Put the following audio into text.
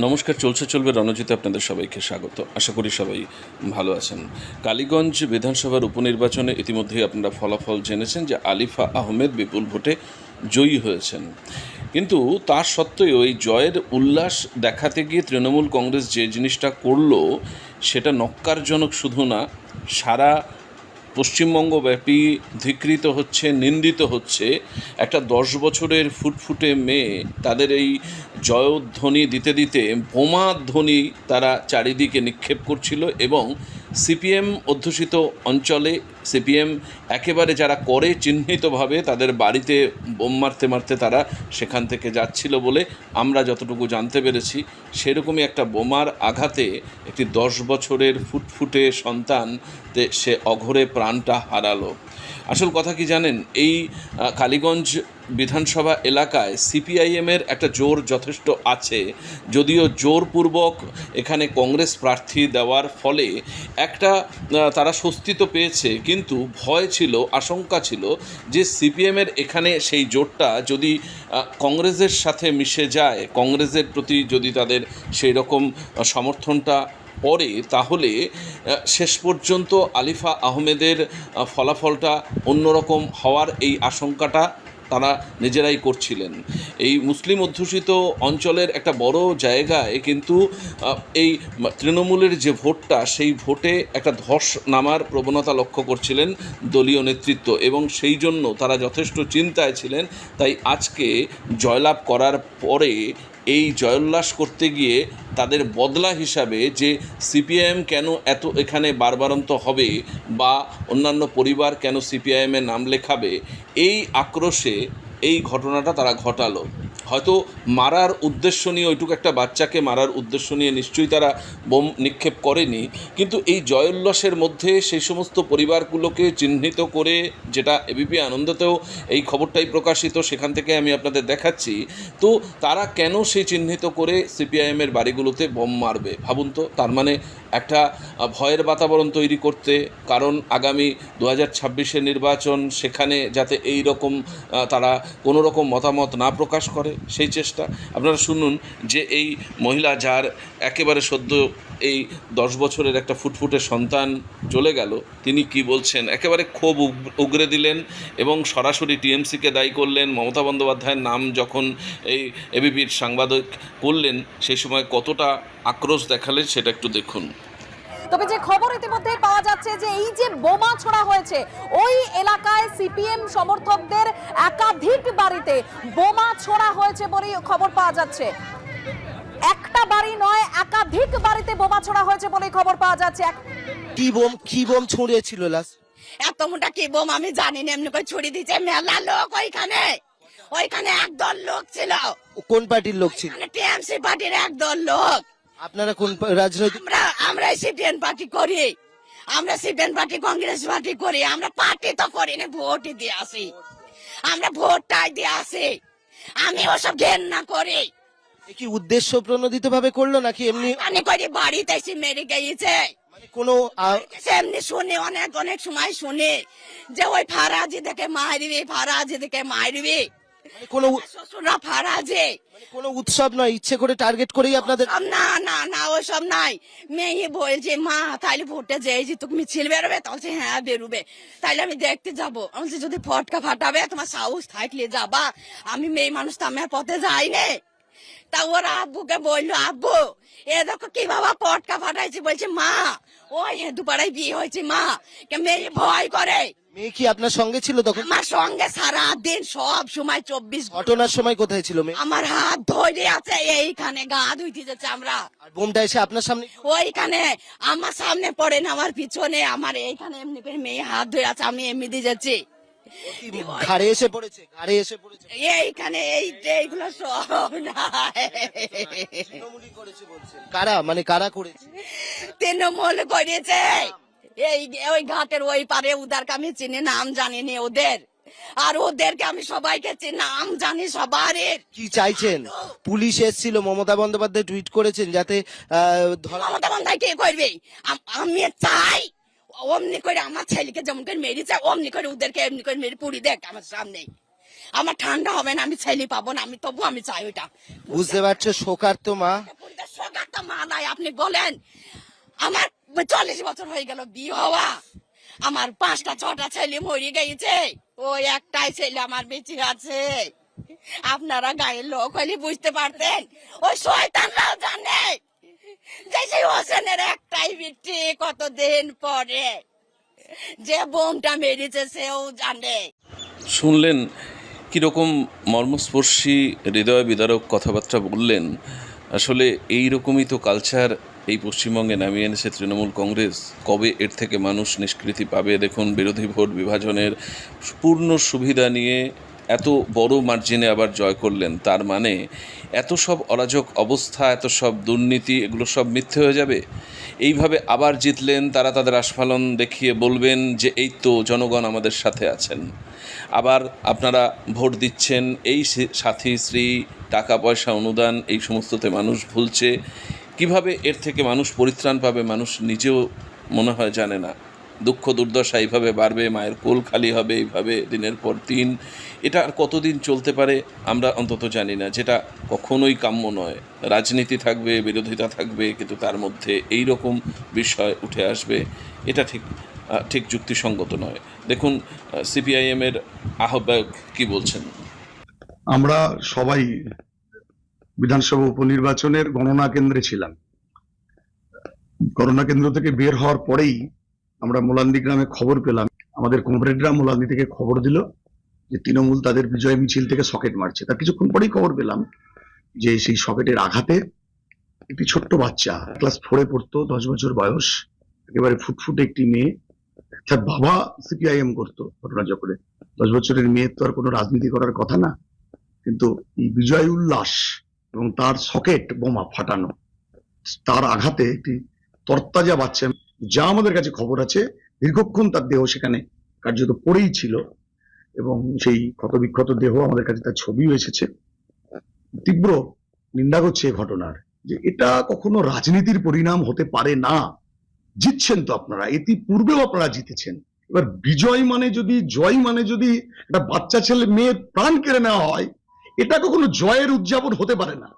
নমস্কার, চলছে, চলবে রণজিতে আপনাদের সবাইকে স্বাগত। আশা করি সবাই ভালো আছেন। কালীগঞ্জ বিধানসভার উপনির্বাচনে ইতিমধ্যেই আপনারা ফলাফল জেনেছেন যে আলিফা আহমেদ বিপুল ভোটে জয়ী হয়েছেন। কিন্তু তার সত্ত্বেও এই জয়ের উল্লাস দেখাতে গিয়ে তৃণমূল কংগ্রেস যে জিনিসটা করল, সেটা নক্কারজনক শুধু না, সারা পশ্চিমবঙ্গব্যাপী ধিকৃত হচ্ছে, নিন্দিত হচ্ছে একটা দশ বছরের ফুটফুটে মেয়ে। তাদের এই জয়ধ্বনি দিতে দিতে বোমা ধ্বনি তারা চারিদিকে নিক্ষেপ করছিল এবং সিপিএম অধ্যুষিত অঞ্চলে সিপিএম একেবারে যারা করে চিহ্নিতভাবে তাদের বাড়িতে বোম মারতে মারতে তারা সেখান থেকে যাচ্ছিল বলে আমরা যতটুকু জানতে পেরেছি। সেরকমই একটা বোমার আঘাতে একটি দশ বছরের ফুটফুটে সন্তান সে অঘরে প্রাণটা হারালো। আসল কথা কি জানেন? এই কালীগঞ্জ বিধানসভা এলাকায় সিপিআইএমের একটা জোর যথেষ্ট আছে। যদিও জোরপূর্বক এখানে কংগ্রেস প্রার্থী দেওয়ার ফলে একটা তারা স্বস্তি তো পেয়েছে, কিন্তু ভয় ছিল, আশঙ্কা ছিল যে সিপিএমের এখানে সেই জোটটা যদি কংগ্রেসের সাথে মিশে যায়, কংগ্রেসের প্রতি যদি তাদের সেই রকম সমর্থনটা পরে তাহলে শেষ পর্যন্ত আলিফা আহমেদের ফলাফলটা অন্যরকম হওয়ার এই আশঙ্কাটা তারা নিজেরাই করছিলেন। এই মুসলিম অধ্যুষিত অঞ্চলের একটা বড় জায়গায় কিন্তু এই তৃণমূলের যে ভোটটা, সেই ভোটে একটা ধস নামার প্রবণতা লক্ষ্য করছিলেন দলীয় নেতৃত্ব এবং সেই জন্য তারা যথেষ্ট চিন্তায় ছিলেন। তাই আজকে জয়লাভ করার পরে এই জয়োল্লাস করতে গিয়ে তাদের বদলা হিসাবে যে সিপিআইএম কেন এত এখানে বারবারন্ত হবে বা অন্যান্য পরিবার কেন সিপিআইএমের নাম লেখাবে, এই আক্রোশে এই ঘটনাটা তারা ঘটালো। হয়তো মারার উদ্দেশ্য নিয়ে ওইটুকু একটা বাচ্চাকে মারার উদ্দেশ্য নিয়ে নিশ্চয়ই তারা বোম নিক্ষেপ করেনি। কিন্তু এই জয়োল্লাসের মধ্যে সেই সমস্ত পরিবারগুলোকে চিহ্নিত করে যেটা এবিপি আনন্দতেও এই খবরটাই প্রকাশিত, সেখান থেকে আমি আপনাদের দেখাচ্ছি। তো তারা কেন সেই চিহ্নিত করে সিপিআইএমের বাড়িগুলোতে বোম মারবে? ভাবুন তো, তার মানে একটা ভয়ের বাতাবরণ তৈরি করতে, কারণ আগামী দু হাজার নির্বাচন সেখানে যাতে এই রকম তারা কোনো রকম মতামত না প্রকাশ করে, সেই চেষ্টা। আপনারা শুনুন যে এই মহিলা যার একেবারে সদ্য এই দশ বছরের একটা ফুটফুটে সন্তান চলে গেল, তিনি কি বলছেন? একেবারে ক্ষোভ উগ- উগরে দিলেন এবং সরাসরি টিএমসিকে দায়ী করলেন, মমতা বন্দ্যোপাধ্যায়ের নাম যখন এই এবিপির সাংবাদিক করলেন, সেই সময় কতটা আক্রোশ দেখালেন সেটা একটু দেখুন। তবে যে খবর ইতিমধ্যে পাওয়া যাচ্ছে যে এই যে বোমা ছোড়া হয়েছে ওই এলাকায় সিপিএম সমর্থকদের একাধিক বাড়িতে বোমা ছোড়া হয়েছে বলেই খবর পাওয়া যাচ্ছে। একটা বাড়ি নয় একাধিক বাড়িতে বোমা ছোড়া হয়েছে বলেই খবর পাওয়া যাচ্ছে। এক- কি বোম কি বোম ছড়িয়েছিল লাস্ট এত মোটা কি বোম? আমি জানি না এমনি করে ছুড়ে দিচ্ছে মেলা লোক ওইখানে। ওইখানে একদল লোক ছিল। কোন পার্টির লোক ছিল? মানে টিএমসি পার্টির একদল লোক। আপনারা কোন রাজনৈতিক আমরা আমরা সিপিএন পার্টি করি। আমরা সিপিএন পার্টি কংগ্রেস পার্টি করি। আমরা পার্টি তো করি না ভোটই দিয়ে আসি। আমরা ভোটটাই দিয়ে আসি। আমি ওসব ঘেন্না করি। কি উদ্দেশ্য প্রণোদিত ভাবে করল নাকি এমনি মানে করি বাড়িতে এসে মেরে গিয়েছে মানে কোনো এমনি শুনি অনেক অনেক সময় শুনি যে ওই ফারাজি দেখে মারবি ফারাজি দেখে মারবি। কোনো শ্বশুররা ফারাজে মানে কোনো উৎসব নয় ইচ্ছে করে টার্গেট করেই আপনাদের না না না ওসব নাই। মেয়ে বলছে মা তাইলে ভোটে যে তুমি মিছিল বেরোবে? তখন হ্যাঁ বেরোবে। তাইলে আমি দেখতে যাব। আমি যদি ফটকা ফাটাবে তোমার সাহস থাকলে যাবা। আমি মেয়ে মানুষ তো আমার পথে যাই নে। তা ওরা আব্বুকে বলল আব্বু এ দেখো কি বাবা পটকা ফাটাইছে। বলছে মা ওই হেঁদু পাড়ায় বিয়ে হয়েছে মা কে মেয়ে ভয় করে। মেয়ে কি আপনার সঙ্গে ছিল তখন? আমার সঙ্গে সারা দিন সব সময় চব্বিশ ঘটনার সময় কোথায় ছিল মেয়ে? আমার হাত ধরে আছে এইখানে গা ধুইতে যাচ্ছে আমরা। আর বোমটা এসে আপনার সামনে ওইখানে আমার সামনে পড়ে না আমার পিছনে আমার এইখানে এমনি করে মেয়ে হাত ধরে আছে আমি এমনি দিয়ে যাচ্ছি। ঘাড়ে এসে পড়েছে ঘাড়ে এসে পড়েছে। এইখানে এই এইগুলো সব নাই তৃণমূলই করেছে বলছেন। কারা? মানে কারা করেছে? তৃণমূল করেছে। এই ওই ঘাটের ওই পারে ওদেরকে আমি চিনি নাম জানি নি ওদের। আর ওদেরকে আমি সবাইকে নাম জানি সবারের। কি চাইছেন? পুলিশ এসেছিল মমতা বন্দ্যোপাধ্যায় টুইট করেছেন যাতে মমতা বন্দ্যোপাধ্যায় কি করবে? আমি চাই অমনি করে আমার ছেলেকে যেমন করে মেরেছে অমনি করে ওদেরকে এমনি করে মেরে পুড়ি দেখ আমার সামনে আমার ঠান্ডা হবে না আমি ছেলে পাবো না আমি তবু আমি চাই ওইটা। বুঝতে পারছ শোকার তো মা। শোকার তো মা নাই আপনি বলেন। আমার চল্লিশ বছর হয়ে গেল বিয়ে হওয়া। আমার পাঁচটা ছটা ছেলে মরে গেছে। ওই একটাই ছেলে আমার বেঁচে আছে। আপনারা গায়ের লোক হলে বুঝতে পারতেন। ওই শয়তানরাও জানে। সেই হোসেনের একটাই বিটি কতদিন পরে। যে বোমটা মেরেছে সেও জানে। শুনলেন কীরকম মর্মস্পর্শী হৃদয় বিদারক কথাবার্তা বললেন। আসলে এই রকমই তো কালচার এই পশ্চিমবঙ্গে নামিয়ে এনেছে তৃণমূল কংগ্রেস। কবে এর থেকে মানুষ নিষ্কৃতি পাবে? দেখুন, বিরোধী ভোট বিভাজনের পূর্ণ সুবিধা নিয়ে এত বড় মার্জিনে আবার জয় করলেন, তার মানে এত সব অরাজক অবস্থা, এত সব দুর্নীতি, এগুলো সব মিথ্যে হয়ে যাবে? এইভাবে আবার জিতলেন, তারা তাদের আস্ফালন দেখিয়ে বলবেন যে এই তো জনগণ আমাদের সাথে আছেন। আবার আপনারা ভোট দিচ্ছেন, এই সাথী শ্রী টাকা, পয়সা, অনুদান, এই সমস্ততে মানুষ ভুলছে। কীভাবে এর থেকে মানুষ পরিত্রাণ পাবে, মানুষ নিজেও মনে হয় জানে না। দুঃখ দুর্দশা এইভাবে বাড়বে, মায়ের কোল খালি হবে এইভাবে দিনের পর দিন। এটা আর কতদিন চলতে পারে আমরা অন্তত জানি না। যেটা কখনোই কাম্য নয়। রাজনীতি থাকবে, বিরোধিতা থাকবে, কিন্তু তার মধ্যে এই রকম বিষয় উঠে আসবে। এটা ঠিক ঠিক যুক্তিসঙ্গত নয়। দেখুন সিপিআইএমের আহ্বায়ক কি বলছেন? আমরা সবাই বিধানসভা উপনির্বাচনের গণনা কেন্দ্রে ছিলাম। গণনা কেন্দ্র থেকে বের হওয়ার পরেই আমরা মোলান্দি গ্রামে খবর পেলাম। আমাদের কমরেডরা মোলান্দি থেকে খবর দিল যে তৃণমূল তাদের বিজয় মিছিল থেকে সকেট মারছে। তার কিছুক্ষণ পরেই খবর পেলাম যে সেই সকেটের আঘাতে একটি ছোট্ট বাচ্চা ক্লাস ফোরে পড়তো, দশ বছর বয়স, একেবারে ফুটফুটে একটি মেয়ে তার বাবা সিপিআইএম করতো ঘটনাচক্রে দশ বছরের মেয়ের তো আর কোনো রাজনীতি করার কথা না, কিন্তু এই বিজয় উল্লাস এবং তার সকেট বোমা ফাটানো, তার আঘাতে একটি তরতাজা বাচ্চা যা আমাদের কাছে খবর আছে, দীর্ঘক্ষণ তার দেহ সেখানে কার্যত পড়েই ছিল এবং সেই ক্ষতবিক্ষত দেহ আমাদের কাছে তার ছবিও এসেছে। তীব্র নিন্দা করছে এই ঘটনার যে এটা কখনো রাজনীতির পরিণাম হতে পারে না। জিতছেন তো আপনারা, এটি পূর্বেও আপনারা জিতেছেন। এবার বিজয় মানে যদি, জয় মানে যদি একটা বাচ্চা ছেলে মেয়ে প্রাণ কেড়ে নেওয়া হয়, এটা কখনো জয়ের উদযাপন হতে পারে না।